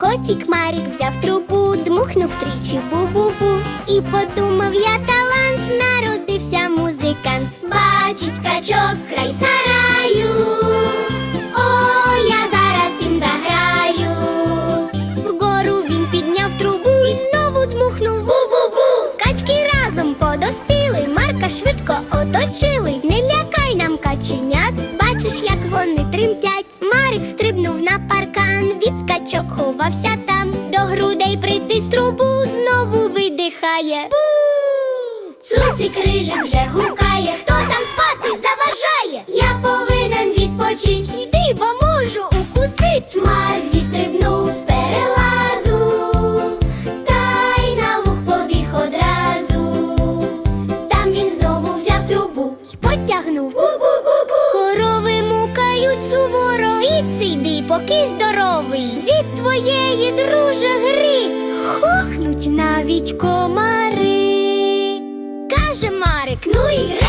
Котик Марик взяв трубу, дмухнув тричі бу-бу-бу І подумав, я талант, народився музикант. Бачить качок край сараю. О, я зараз їм заграю. Вгору він підняв трубу і знову дмухнув бу-бу-бу. Качки разом подоспіли, Марка швидко оточили. Не лякай нам каченят, бачиш, як вони стрибнув на паркан, від качок ховався там. До грудей притис трубу, знову видихає. Цуцик рижик вже гукає, хто там спати заважає? Я повинен відпочить, йди, бо можу укусить. Марк зістрибнув з перелазу, та й на луг побіг одразу. Там він знову взяв трубу й потягнув. Бу-бу-бу-бу. Корови мукають суворо. Звідси йди, поки здоровий. Хохнуть навіть комари. Каже Марик, ну і